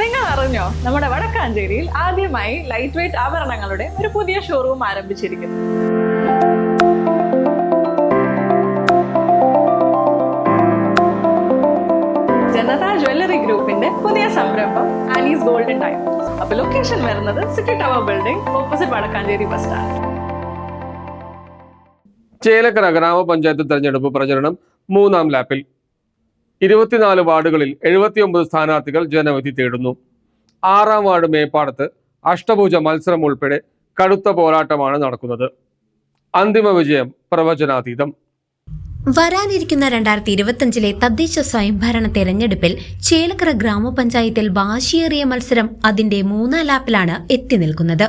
നിങ്ങൾ അറിഞ്ഞോ നമ്മുടെ വടക്കാഞ്ചേരിയിൽ ആദ്യമായി ലൈറ്റ് വെയിറ്റ് ആഭരണങ്ങളുടെ ഒരു പുതിയ ഷോറൂം ആരംഭിച്ചിരിക്കുന്നു. ജനത ജ്വല്ലറി ഗ്രൂപ്പിന്റെ പുതിയ സംരംഭം ആനീസ് ഗോൾഡൻ ടൈം അപ്പൊ ലൊക്കേഷൻ വരുന്നത് city tower building opposite Vadakkanchery bus stand Chelakkara ഗ്രാമപഞ്ചായത്ത് തെരഞ്ഞെടുപ്പ് പ്രചരണം മൂന്നാം ലാപ്പിൽ. ഇരുപത്തിനാല് വാർഡുകളിൽ എഴുപത്തിയൊമ്പത് സ്ഥാനാർത്ഥികൾ ജനവിധി തേടുന്നു. ആറാം വാർഡ് മേപ്പാടത്ത് അഷ്ടഭുജ മത്സരം ഉൾപ്പെടെ കടുത്ത പോരാട്ടമാണ് നടക്കുന്നത്. അന്തിമ വിജയം പ്രവചനാതീതം. വരാനിരിക്കുന്ന രണ്ടായിരത്തി ഇരുപത്തിയഞ്ചിലെ തദ്ദേശ സ്വയംഭരണ തെരഞ്ഞെടുപ്പിൽ ചേലക്കര ഗ്രാമപഞ്ചായത്തിൽ വാശിയേറിയ മത്സരം അതിന്റെ മൂന്നാം ലാപ്പിലാണ് എത്തി നിൽക്കുന്നത്.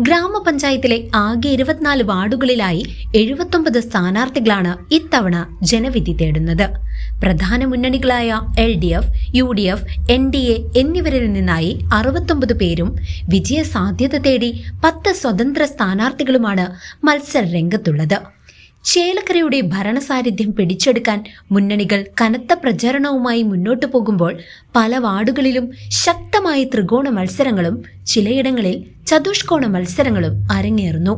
ഗ്രാമപഞ്ചായത്തിലെ ആകെ ഇരുപത്തിനാല് വാർഡുകളിലായി എഴുപത്തൊമ്പത് സ്ഥാനാർത്ഥികളാണ് ഇത്തവണ ജനവിധി തേടുന്നത്. പ്രധാന മുന്നണികളായ L D F U D F N D A എന്നിവരിൽ നിന്നായി അറുപത്തൊമ്പത് പേരും വിജയസാധ്യത തേടി പത്ത് സ്വതന്ത്ര സ്ഥാനാർത്ഥികളുമാണ് മത്സര രംഗത്തുള്ളത് ചേലക്കരയുടെ ഭരണസാന്നിധ്യം പിടിച്ചെടുക്കാൻ മുന്നണികൾ കനത്ത പ്രചരണവുമായി മുന്നോട്ടു പോകുമ്പോൾ പല വാർഡുകളിലും ശക്തമായ ത്രികോണ മത്സരങ്ങളും ചിലയിടങ്ങളിൽ ചതുഷ്കോണ മത്സരങ്ങളും അരങ്ങേറുന്നു.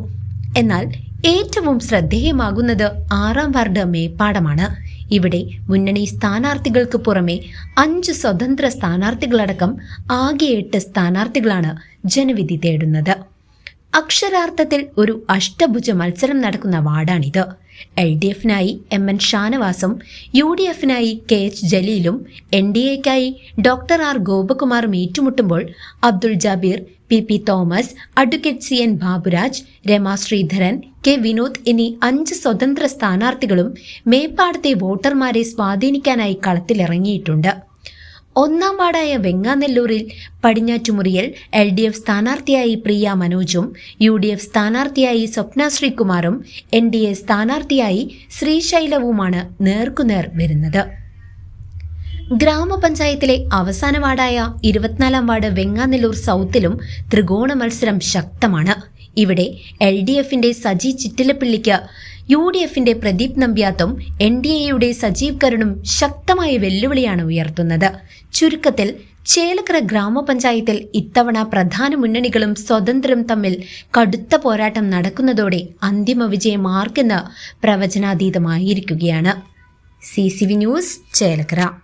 എന്നാൽ ഏറ്റവും ശ്രദ്ധേയമാകുന്നത് ആറാം വാർഡ് മേപ്പാടമാണ്. ഇവിടെ മുന്നണി സ്ഥാനാർത്ഥികൾക്ക് പുറമെ അഞ്ച് സ്വതന്ത്ര സ്ഥാനാർത്ഥികളടക്കം ആകെ എട്ട് സ്ഥാനാർത്ഥികളാണ് ജനവിധി തേടുന്നത്. അക്ഷരാർത്ഥത്തിൽ ഒരു അഷ്ടഭുജ മത്സരം നടക്കുന്ന വാർഡാണിത്. എൽ ഡി എഫിനായി എം എൻ ഷാനവാസും യു ഡി എഫിനായി കെ എച്ച് ജലീലും എൻ ഡി എക്കായി ഡോക്ടർ ആർ ഗോപകുമാറും ഏറ്റുമുട്ടുമ്പോൾ Abdul Jabir P P Thomas advocate C N Baburaj Rama Sreedharan K Vinod എന്നീ അഞ്ച് സ്വതന്ത്ര സ്ഥാനാർത്ഥികളും മേപ്പാടത്തെ വോട്ടർമാരെ സ്വാധീനിക്കാനായി കളത്തിലിറങ്ങിയിട്ടുണ്ട്. ഒന്നാം വാർഡായ വെങ്ങാനെല്ലൂരിൽ പടിഞ്ഞാറ്റുമുറിയിൽ എൽ ഡി എഫ് സ്ഥാനാർത്ഥിയായി പ്രിയ മനോജും യു ഡി എഫ് സ്ഥാനാർത്ഥിയായി സ്വപ്ന ശ്രീകുമാറും എൻ ഡി എ സ്ഥാനാർത്ഥിയായി ശ്രീശൈലവുമാണ് നേർക്കുനേർ വരുന്നത്. ഗ്രാമപഞ്ചായത്തിലെ അവസാന വാർഡായ ഇരുപത്തിനാലാം വാർഡ് വെങ്ങാനെല്ലൂർ സൗത്തിലും ത്രികോണ മത്സരം ശക്തമാണ്. ഇവിടെ എൽ ഡി എഫിന്റെ സജി ചിറ്റിലപ്പിള്ളിക്ക് യു ഡി എഫിന്റെ പ്രദീപ് നമ്പ്യാത്തും എൻ ഡി എയുടെ സജീവ് കരുണും ശക്തമായ വെല്ലുവിളിയാണ് ഉയർത്തുന്നത്. ചുരുക്കത്തിൽ ചേലക്കര ഗ്രാമപഞ്ചായത്തിൽ ഇത്തവണ പ്രധാന മുന്നണികളും സ്വതന്ത്രം തമ്മിൽ കടുത്ത പോരാട്ടം നടക്കുന്നതോടെ അന്തിമ വിജയം ആർക്കെന്ന് പ്രവചനാതീതമായിരിക്കുകയാണ്. C C V news Chelakkara.